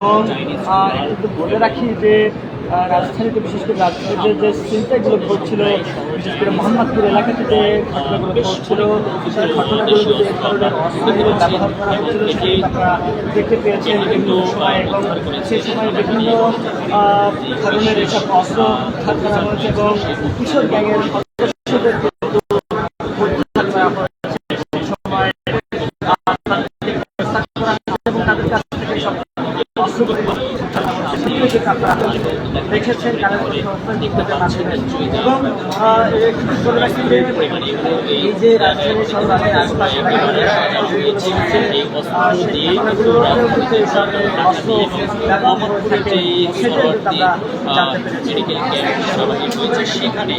একটু বলে রাখি যে রাজধানীতে বিশেষ করে রাজধানীতে যে চিন্তাগুলো ঘটছিল, বিশেষ করে মোহাম্মদপুর এলাকাতে যে ঘটনাগুলো ঘটছিল, সেই ঘটনাগুলো যে ধরনের অস্ত্রগুলো ব্যবহার করা হচ্ছিল আপনারা দেখতে পেয়েছেন বিভিন্ন সময় এবং সেই সময় বিভিন্ন ধরনের এসব অস্ত্র উদ্ধার করা হয়েছে এবং কিশোর গ্যাংয়ের সদস্যদের কিন্তু উদ্ধার করা হয়েছে সেই সময় আহ, তাদেরকে গ্রেফতার করা হয়েছে এবং তাদের কাছ থেকে সব অস্ত্রগুলো সেগুলো কিন্তু আপনারা এবং আহ, একটু বলে রাখি যে এই যে সেখানে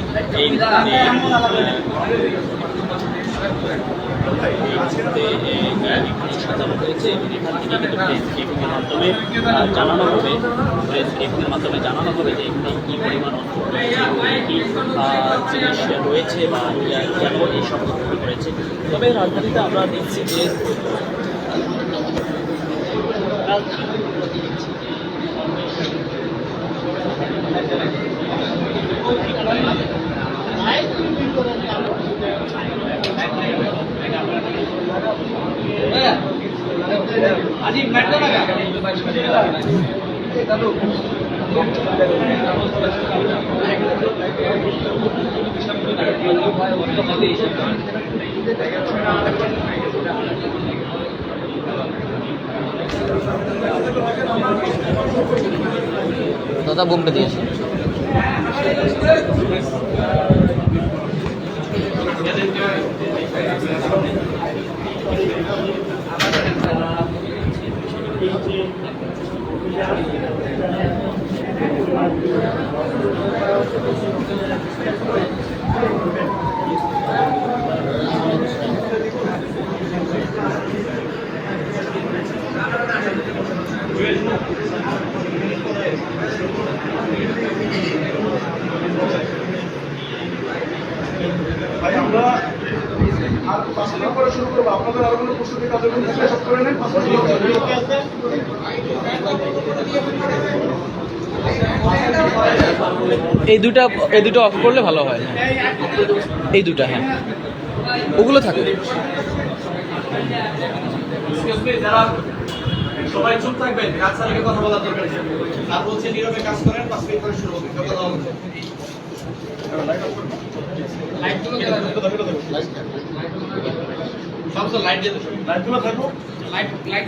এখানে সাজানো হয়েছে এখান থেকে কিন্তু প্রেস ব্রিফিংয়ের মাধ্যমে জানানো হবে প্রেস ব্রিফিংয়ের মাধ্যমে জানানো হবে যে এখানে কী পরিমাণ রয়েছে কী জিনিস রয়েছে বা কেন এই ঘটনা করেছে তবে রাজধানীতে আমরা দেখছি যে দাদা বোমটা দিয়েছে। ভাই আমরা আর পাঁচ মিনিট পরে শুরু করব আপনাদের আরও কোনো প্রস্তুতি থাকলে সব করে নেন পাঁচ মিনিট এই দুটা এই দুটো অফ করলে ভালো হয়। এই দুটা হ্যাঁ। ওগুলো থাকে যারা সবাই চুপ থাকবেন কাজ চালিয়ে কথা বলার দরকার। আর বলছে নীরবে কাজ করেন পাঁচ মিনিট পরে শুরু হবে। কথা হবে লাইটগুলো থাকব লাইট লাইট